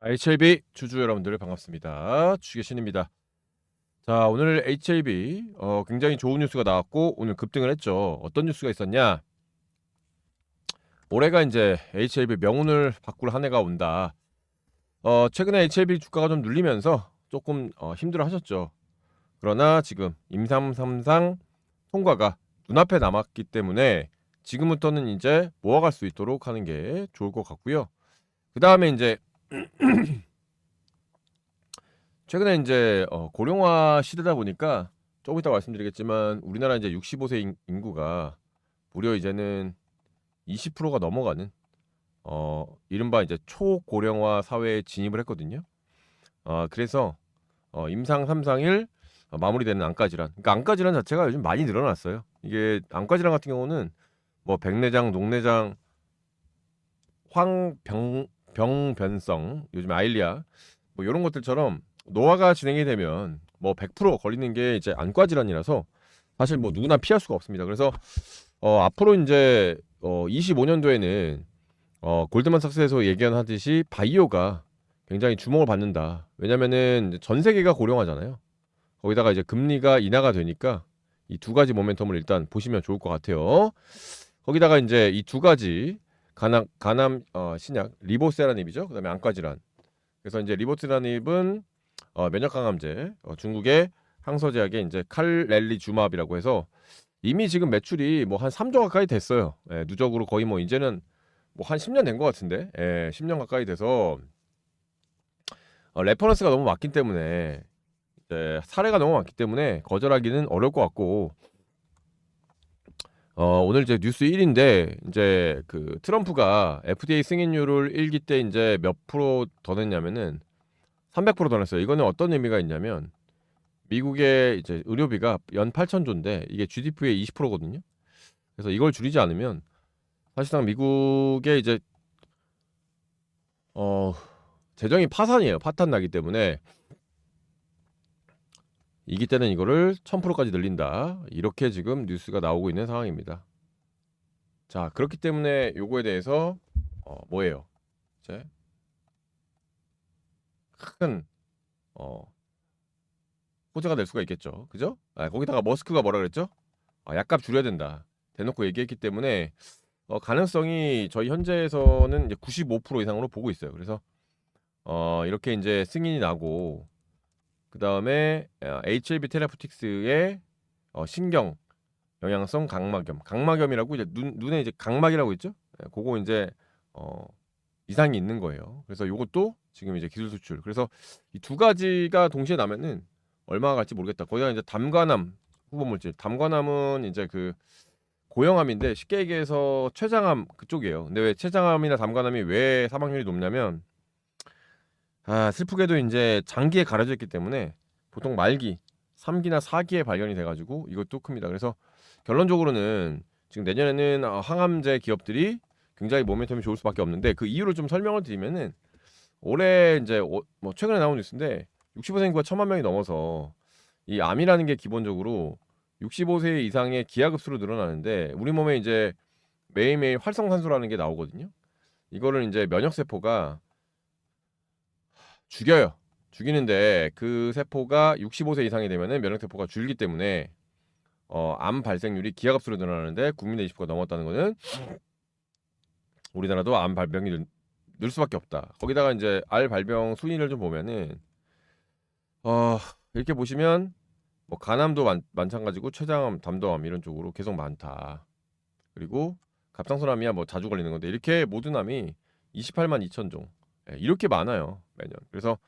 HLB 주주 여러분들 반갑습니다. 주계신입니다. 자, 오늘 HLB 어, 굉장히 좋은 뉴스가 나왔고 오늘 급등을 했죠. 어떤 뉴스가 있었냐? 올해가 이제 HLB 명운을 바꿀 한 해가 온다. 어, 최근에 HLB 주가가 좀 눌리면서 조금 어, 힘들어 하셨죠. 그러나 지금 임삼삼상 통과가 눈앞에 남았기 때문에 지금부터는 이제 모아갈 수 있도록 하는 게 좋을 것 같고요. 그 다음에 이제 최근에 이제 어, 고령화 시대다 보니까 조금 이따 말씀드리겠지만 우리나라 이제 65세 인, 인구가 무려 이제는 20%가 넘어가는 어 이른바 이제 초고령화 사회에 진입을 했거든요. 어 그래서 어 임상 3상일 어, 마무리되는 안과 질환. 그러니까 안과 질환 자체가 요즘 많이 늘어났어요. 이게 안과 질환 같은 경우는 뭐 백내장, 녹내장, 황병 병변성, 요즘 아일리아 뭐 이런 것들처럼 노화가 진행이 되면 뭐 100% 걸리는 게 이제 안과 질환이라서 사실 뭐 누구나 피할 수가 없습니다. 그래서 어 앞으로 이제 어 25년도에는 어 골드만삭스에서 예견하듯이 바이오가 굉장히 주목을 받는다. 왜냐면은 전 세계가 고령화잖아요. 거기다가 이제 금리가 인하가 되니까 이 두 가지 모멘텀을 일단 보시면 좋을 것 같아요. 거기다가 이제 이 두 가지 간암 간암 어, 신약 리보세라닙이죠. 그다음에 안과 질환. 그래서 이제 리보세라닙은 어, 면역 강암제 어, 중국의 항서제약의 이제 칼렐리주마압이라고 해서 이미 지금 매출이 뭐 한 3조 가까이 됐어요. 예, 누적으로 거의 뭐 이제는 뭐 한 10년 된 것 같은데 예, 10년 가까이 돼서 어, 레퍼런스가 너무 많기 때문에 이제 사례가 너무 많기 때문에 거절하기는 어려울 것 같고 어, 오늘 이제 뉴스 1인데 이제 그 트럼프가 FDA 승인율을 1기 때 이제 몇 프로 더 냈냐면은 300%더 냈어요. 이거는 어떤 의미가 있냐면 미국의 이제 의료비가 연 8천조인데 이게 GDP의 20%거든요. 그래서 이걸 줄이지 않으면 사실상 미국의 이제 어 재정이 파산이에요. 파탄 나기 때문에 이기 때는 이거를 1000%까지 늘린다. 이렇게 지금 뉴스가 나오고 있는 상황입니다. 자, 그렇기 때문에 요거에 대해서 어, 뭐예요? 이제 큰 어, 호재가 될 수가 있겠죠. 그죠? 아, 거기다가 머스크가 뭐라 그랬죠? 아, 약값 줄여야 된다. 대놓고 얘기했기 때문에 어, 가능성이 저희 현재에서는 이제 95% 이상으로 보고 있어요. 그래서 어, 이렇게 이제 승인이 나고 그 다음에 HLB 테라푸틱스의 어, 신경 영양성 각막염, 각막염이라고 이제 눈 눈에 이제 각막이라고 있죠? 예, 그거 이제 어, 이상이 있는 거예요. 그래서 요것도 지금 이제 기술 수출. 그래서 이 두 가지가 동시에 나면은 얼마가 갈지 모르겠다. 거기다 이제 담관암 후보 물질. 담관암은 이제 그 고형암인데 쉽게 얘기해서 췌장암 그쪽이에요. 근데 왜 췌장암이나 담관암이 왜 사망률이 높냐면 아, 슬프게도 이제 장기에 가려져 있기 때문에 보통 말기 3 기나 4 기에 발견이 돼 가지고 이것도 큽니다. 그래서 결론적으로는 지금 내년에는 어, 항암제 기업들이 굉장히 모멘텀이 좋을 수밖에 없는데 그 이유를 좀 설명을 드리면은 올해 이제 어, 뭐 최근에 나온 뉴스인데 65세 인구가 천만 명이 넘어서 이 암이라는 게 기본적으로 65세 이상의 기하 급수로 늘어나는데 우리 몸에 이제 매일매일 활성산소라는 게 나오거든요. 이거를 이제 면역 세포가 죽여요. 죽이는데 그 세포가 65세 이상이 되면은 면역 세포가 줄기 때문에 어, 암 발생률이 기하급수로 늘어나는데 국민의 20%가 넘었다는 거는 우리나라도 암 발병이 늘, 늘 수밖에 없다. 거기다가 이제 알 발병 순위를 좀 보면은 어, 이렇게 보시면 뭐 간암도 만, 마찬가지고 췌장암, 담도암 이런 쪽으로 계속 많다. 그리고 갑상선암이야 뭐 자주 걸리는 건데 이렇게 모든 암이 28만 2천 종 예, 이렇게 많아요 매년. 그래서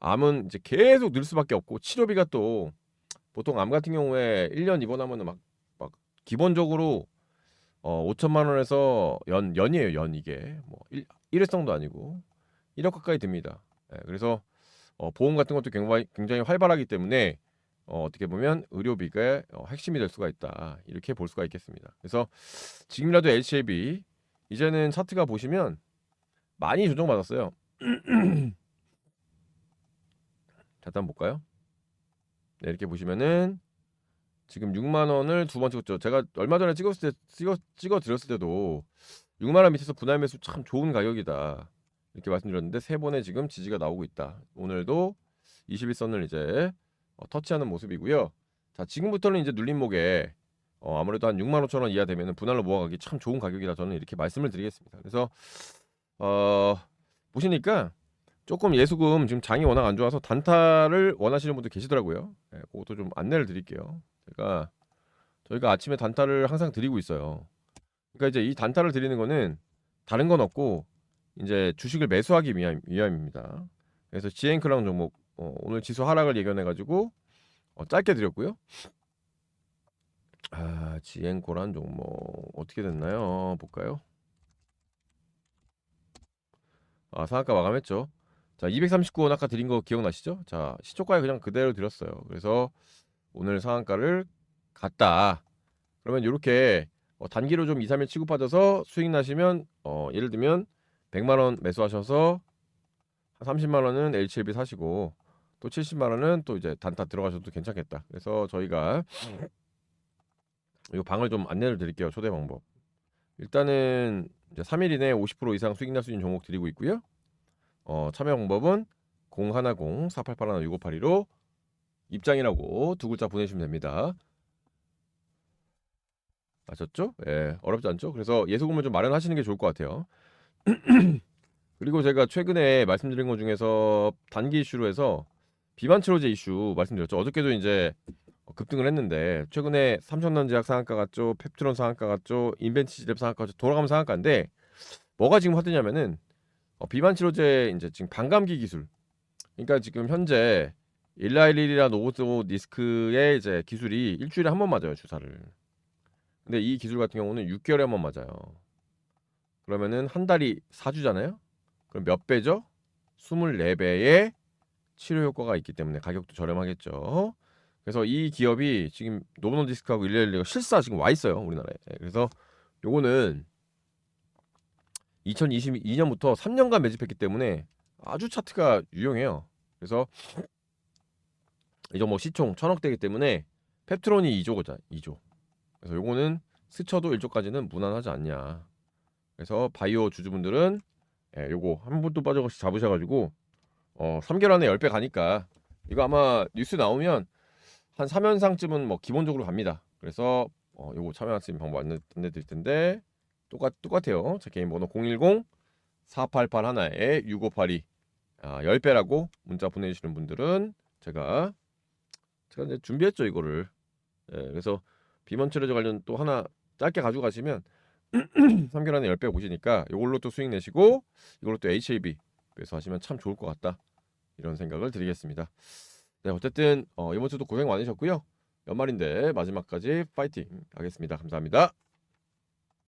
암은 이제 계속 늘 수밖에 없고 치료비가 또 보통 암 같은 경우에 1년 입원하면은 막, 막 기본적으로 어 5천만 원에서 연 연이에요 연 이게 뭐 일, 일회성도 아니고 1억 가까이 듭니다. 예, 그래서 어, 보험 같은 것도 굉장히, 굉장히 활발하기 때문에 어, 어떻게 보면 의료비가 어, 핵심이 될 수가 있다 이렇게 볼 수가 있겠습니다. 그래서 지금이라도 HLB 이제는 차트가 보시면 많이 조정받았어요. 잠깐 볼까요? 네, 이렇게 보시면은 지금 6만 원을 두 번 찍었죠. 제가 얼마 전에 찍었을 때 찍어 찍어 드렸을 때도 6만 원 밑에서 분할 매수 참 좋은 가격이다. 이렇게 말씀드렸는데 세 번의 지금 지지가 나오고 있다. 오늘도 21선을 이제 어, 터치하는 모습이고요. 자 지금부터는 이제 눌림목에 어, 아무래도 한 6만 5천 원 이하 되면은 분할로 모아가기 참 좋은 가격이라 저는 이렇게 말씀을 드리겠습니다. 그래서 어, 보시니까 조금 예수금 지금 장이 워낙 안 좋아서 단타를 원하시는 분들 계시더라고요. 예, 그것도 좀 안내를 드릴게요. 제가 저희가 아침에 단타를 항상 드리고 있어요. 그러니까 이제 이 단타를 드리는 거는 다른 건 없고 이제 주식을 매수하기 위함, 위함입니다. 그래서 지앤클랑 종목 어, 오늘 지수 하락을 예견해 가지고 어, 짧게 드렸고요. 아 지앤코란 종목 어떻게 됐나요? 볼까요? 아 상한가 마감했죠. 자 239원 아까 드린 거 기억나시죠? 자 시초가에 그냥 그대로 드렸어요. 그래서 오늘 상한가를 갔다. 그러면 이렇게 어, 단기로 좀 2, 3일 치고 빠져서 수익 나시면 어, 예를 들면 100만 원 매수하셔서 한 30만 원은 HLB 사시고 또 70만 원은 또 이제 단타 들어가셔도 괜찮겠다. 그래서 저희가 이 방을 좀 안내를 드릴게요. 초대 방법. 일단은 이제 3일 이내에 50% 이상 수익 날 수 있는 종목 드리고 있고요. 어, 참여 방법은 010 4881 6582로 입장이라고 두 글자 보내시면 됩니다. 아셨죠? 예, 어렵지 않죠? 그래서 예수금을 좀 마련하시는 게 좋을 것 같아요. 그리고 제가 최근에 말씀드린 것 중에서 단기 이슈로 해서 비만 치료제 이슈 말씀드렸죠. 어저께도 이제 급등을 했는데 최근에 삼성전자약 상한가 같죠, 펩트론 상한가 같죠, 인벤티지랩 상한가 같죠, 돌아가면 상한가인데 뭐가 지금 화두냐면은 어, 비만 치료제 이제 지금 반감기 기술. 그러니까 지금 현재 일라일리라 노보토 디스크의 이제 기술이 일주일에 한 번 맞아요 주사를. 근데 이 기술 같은 경우는 6개월에 한 번 맞아요. 그러면은 한 달이 4주잖아요. 그럼 몇 배죠? 24배의 치료 효과가 있기 때문에 가격도 저렴하겠죠. 그래서 이 기업이 지금 노보노 디스크하고 일레일리가 실사 지금 와 있어요 우리나라에. 예, 그래서 요거는 2022년부터 3년간 매집했기 때문에 아주 차트가 유용해요. 그래서 이제 뭐 시총 천억대이기 때문에 펩트론이 2조거든 2조. 그래서 요거는 스쳐도 1조까지는 무난하지 않냐. 그래서 바이오 주주분들은 예, 요거 한 분도 빠져없이 잡으셔가지고 어 3개월 안에 10배 가니까 이거 아마 뉴스 나오면 한 3연상쯤은 뭐 기본적으로 갑니다. 그래서 어 요거 있는 방법 안내, 안내 드릴 텐데 똑같 똑같아요. 제 개인 번호 010 488 하나에 6582 아, 10배라고 문자 보내주시는 분들은 제가 제가 이제 준비했죠 이거를. 예, 그래서 비만 치료제 관련 또 하나 짧게 가지고 가시면 3개월 안에 10배 오시니까 이걸로 또 수익 내시고 이걸로 또 HAB 매수하시면 참 좋을 것 같다. 이런 생각을 드리겠습니다. 네, 어쨌든 어, 이번 주도 고생 많으셨고요. 연말인데 마지막까지 파이팅 하겠습니다. 감사합니다.